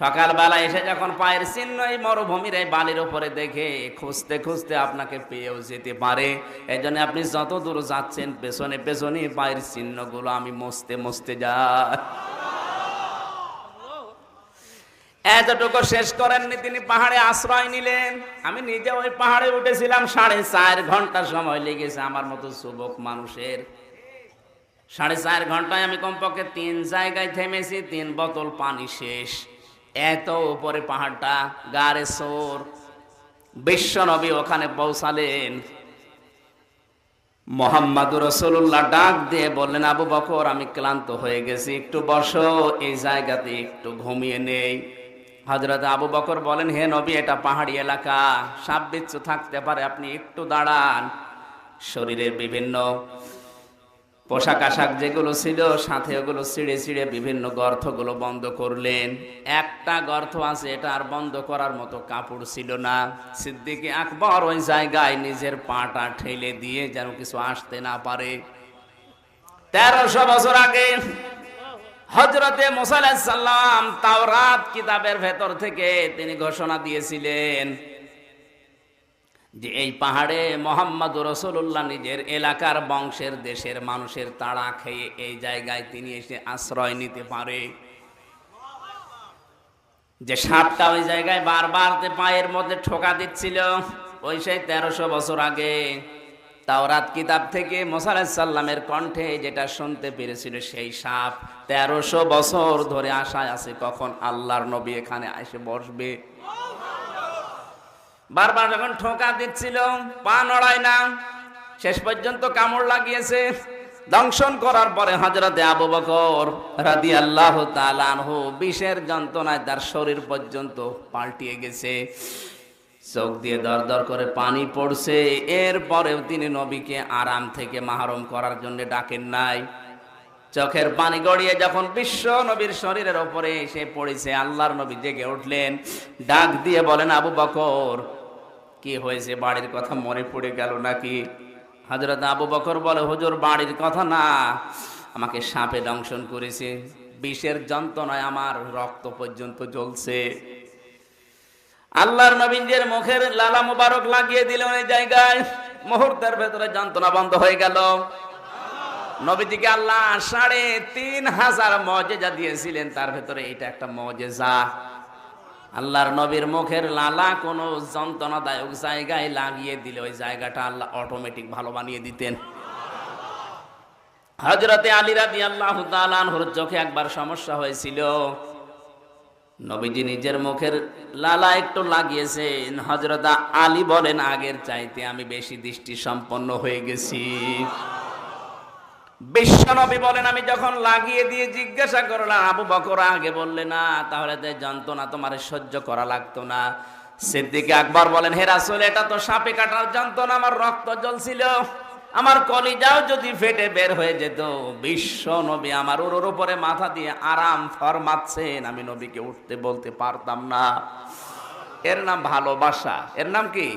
সকালবেলা এসে যখন পায়ের চিহ্ন এই মরুভূমির এই বালির উপরে দেখে খুঁজতে খুঁজতে আপনাকে পেয়েও যেতে পারে। এই জন্য আপনি যত দূর যাচ্ছেন, পেছনে পেছনে পায়ের চিহ্নগুলো আমি মস্তে মস্তে যাই। এতটুকু শেষ করেননি, তিনি পাহাড়ে আশ্রয় নিলেন। আমি নিজে ওই পাহাড়ে উঠেছিলাম, সাড়ে চার ঘণ্টা সময় লেগেছে আমার মতো যুবক মানুষের। সাড়ে চার ঘন্টায় আমি কমপক্ষে তিন জায়গায় থেমেছি, তিন বোতল পানি শেষ। এত উপরে পাহাড়টা, গারে সোর। বিশ্ব নবী ওখানে পৌঁছালেন। মোহাম্মদুর রসুল্লাহ ডাক দিয়ে বললেন, আবু বকর, আমি ক্লান্ত হয়ে গেছি, একটু বসো, এই জায়গাতে একটু ঘুমিয়ে নেই। হজরত আবু বকর বলেন, হে নবী, এটা পাহাড়ি এলাকা সাপ বিচ্ছু থাকতে পারে, আপনি একটু দাঁড়ান। শরীরের বিভিন্ন পোশাক আশাক যেগুলো ছিল, সাথে ওগুলো ছিঁড়ে ছিঁড়ে বিভিন্ন গর্তগুলো বন্ধ করলেন। একটা গর্ত আছে, এটা আর বন্ধ করার মতো কাপড় ছিল না। সিদ্দিকে আকবর ওই জায়গায় নিজের পাটা ঠেলে দিয়ে যেন কিছু আসতে না পারে। তেরোশো বছর আগে হজরতে মোসাল্লাম তাওরাত কিতাবের ভেতর থেকে তিনি ঘোষণা দিয়েছিলেন যে এই পাহাড়ে মোহাম্মদ রসুল্লাহ নিজের এলাকার বংশের দেশের মানুষের তাড়া খেয়ে এই জায়গায় তিনি এসে আশ্রয় নিতে পারে। যে সাপটা ওই জায়গায় বারবার পায়ের মধ্যে ঠোকা দিচ্ছিল, ওই সেই তেরোশো বছর আগে। তাওরাত কিতাব থেকে মোসাল্লামের কণ্ঠে যেটা শুনতে পেরেছিল, সেই সাপ তেরোশো বছর ধরে আশায় আছে কখন আল্লাহর নবী এখানে এসে বসবে। বারবার যখন ঠোকা দিচ্ছিল, পা নড়ায় না, শেষ পর্যন্ত কামড় লাগিয়েছে। দংশন করার পরে হজরতে আবু বকর রাদি আল্লাহ তালানহু বিষের যন্ত্রণায় তার শরীর পর্যন্ত পাল্টিয়ে গেছে। চোখ দিয়ে দর দর করে পানি পড়ছে। এরপরেও তিনি নবীকে আরাম থেকে মাহরম করার জন্য ডাকেন নাই। চোখের পানি গড়িয়ে যখন বিশ্ব নবীর শরীরের ওপরে এসে পড়েছে, আল্লাহর নবী জেগে উঠলেন, ডাক দিয়ে বলেন, আবু বকর কি হয়েছে? বাড়ির কথা মনে পড়ে গেল নাকি? হজরত আবু বকর বলে, হুজুর, বাড়ির কথা না। আমাকে সাপে দংশন করেছে। বিষের যন্ত্রণায় আমার রক্ত পর্যন্ত জ্বলছে। আল্লাহর নবীনদের মুখের লালা মুবারক লাগিয়ে দিলেন ওই জায়গায়। মুহূর্তের ভেতরে যন্ত্রণা বন্ধ হয়ে গেল। নবীজিকে আল্লাহ সাড়ে তিন হাজার মজেজা দিয়েছিলেন। তার ভেতরে এটা একটা মজেজা আল্লাহর নবীর মুখের লালা কোনো যন্ত্রণাদায়ক জায়গায় লাগিয়ে দিলে ওই জায়গাটা আল্লাহ অটোমেটিক ভালো বানিয়ে দিতেন। হজরতে আলী রাদি আল্লাহ তালানহুর চোখে একবার সমস্যা হয়েছিল। নবীজি নিজের মুখের লালা একটু লাগিয়েছেন। হজরত আলী বলেন, আগের চাইতে আমি বেশি দৃষ্টি সম্পন্ন হয়ে গেছি। বিশ্বনবী বলেন, আমি যখন লাগিয়ে দিয়ে জিজ্ঞাসা করলাম, আবু বকর আগে বললে না, তাহলে তো যন্ত্রণা তোমার সহ্য করা লাগতো না। সিদ্দিকে আকবর বলেন, হে রাসূল, এটা তো সাপে কাটার যন্ত্রণা আমার রক্ত জ্বলছিল। আমার কলিজাও যদি ফেটে বের হয়ে যেত বিশ্ব নবী আমার ওর উপরে মাথা দিয়ে আরাম ফরমাচ্ছেন। আমি নবীকে উঠতে বলতে পারতাম না। এর নাম ভালোবাসা। এর নাম কি?